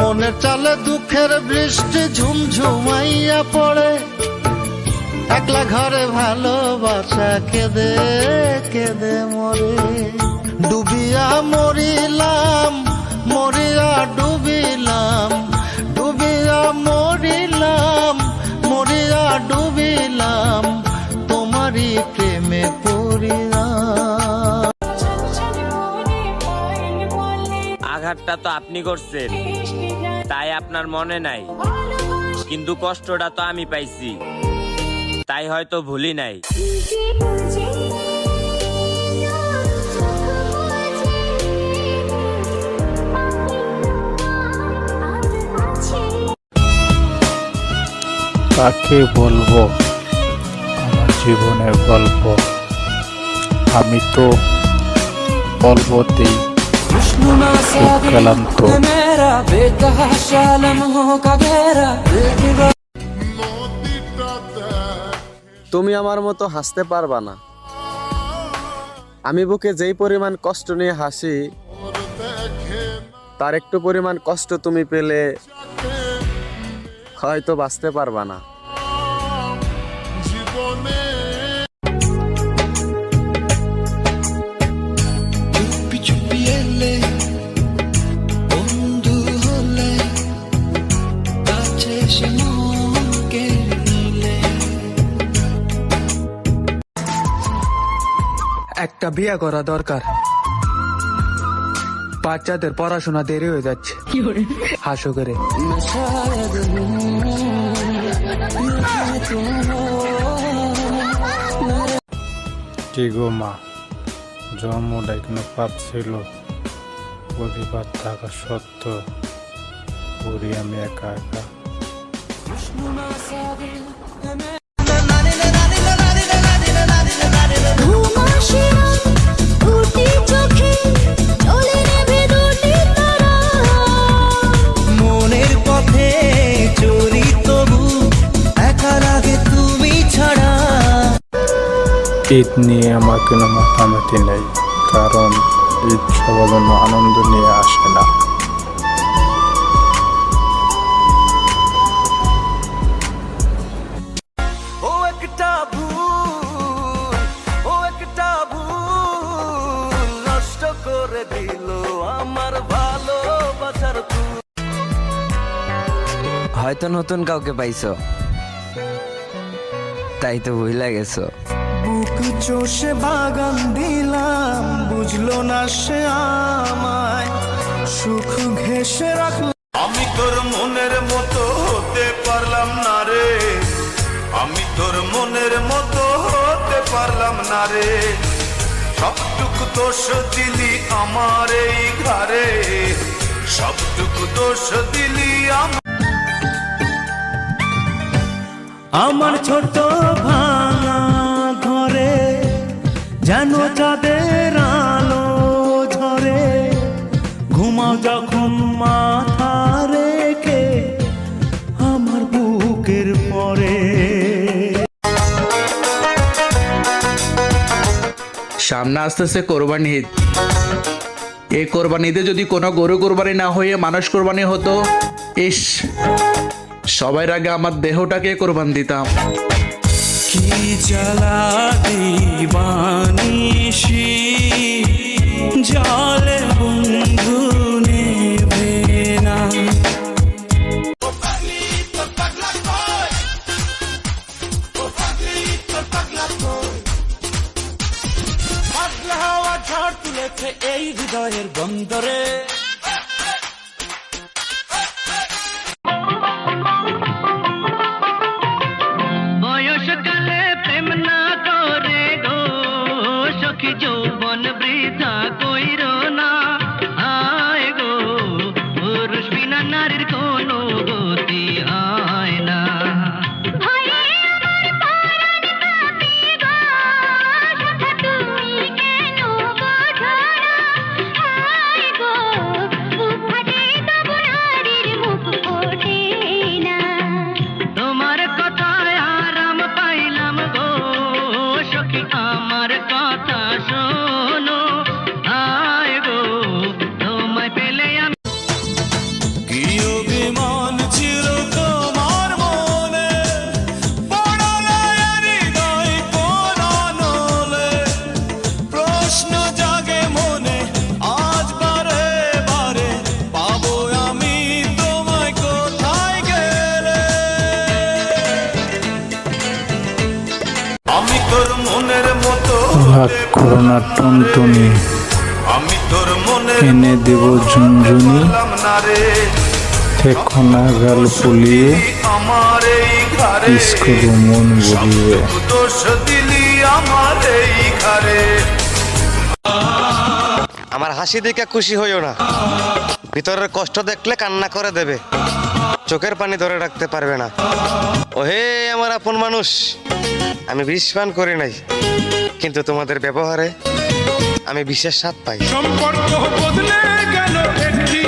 মনের চালে দুঃখের বৃষ্টি ঝুমঝুমাইয়া পড়ে। একলা ঘরে ভালোবাসা কেঁদে কেঁদে মরে। ডুবিয়া মরিলাম, মরিয়া ডুবিলাম, ডুবিয়া মরিলাম, মরিয়া ডুবিলাম, তোমারই প্রেমে পড়িলাম। আঘাতটা তো আপনি করছেন। তাই আপনার মনে নাই। কিন্তু কষ্টটা তো আমি পাইছি। তাই হয়তো ভুলি নাই। কাকে বলব? আমার জীবনের গল্প। আমি তো অল্পতেই ক্লান্ত मेरा बेतहाशा लम्हों का घेरा তুমি আমার মতো হাসতে পারবা না আমি বুকে যেই পরিমাণ কষ্ট নিয়ে হাসি তার একটু পরিমাণ কষ্ট তুমি পেলে হয়তো বাঁচতে পারবা না একটা বিয়ে করা দরকার। বাচ্চাদের পড়াশোনা দেরি হয়ে যাচ্ছে। হাসো করে। কি গো মা জন্মটাই কোনো পাপ ছিল। পরিবার থাকা সত্ত্বেও করি আমি একা একা। ঈদ নিয়ে আমার কোনো মাতামাতি নেই কারণ ঈদ সবার জন্য আনন্দ নিয়ে আসে না। ও একটা ভুল ও একটা ভুল নষ্ট করে দিল আমার ভালোবাসার হয়তো নতুন কাউকে পাইছো তাই তো ভুলে গেছো। চষে বাগান দিলাম বুঝলো না সে আমায়। সুখ ঘেসে রাখল আমি তোর মনের মতো হতে পারলাম না রে। আমি তোর মনের মতো হতে পারলাম না রে। সবটুকু দোষ দিলি আমার এই ঘরে সবটুকু দোষ দিলি আমার আমার ছোট ঘরে যেন চাঁদের আলো ঝরে, ঘুমাও যখন মাথা রেখে আমার বুকের পরে। সামনে আসতেছে কোরবানি ঈদ। এই কোরবানিতে যদি কোনো গরু কোরবানি না হয়ে মানুষ কোরবানি হতো, ইস সবার আগে আমার দেহটাকে কোরবান দিতাম। কি জ্বালা দিবানিশি? জলে বন্ধু নেবে না। ঝড় তুলেছে এই হৃদয়ের বন্দরে। বয়সকালে প্রেম না করে গো সখী যৌবন বৃথা কইর না টুনটুনি। এনে দেব ঝুনঝুনি। পারলাম না রে থেকো না গাল ফুলিয়ে এই মন আমার হাসি দেখে খুশি হইও না। ভিতরের কষ্ট দেখলে কান্না করে দেবে। চোখের পানি ধরে রাখতে পারবে না। ও হে আমার আপন মানুষ, আমি বিষ পান করি নাই। কিন্তু তোমাদের ব্যবহারে আমি বিশেষ স্বাদ পাই। সম্পর্ক বদলে গেল একটি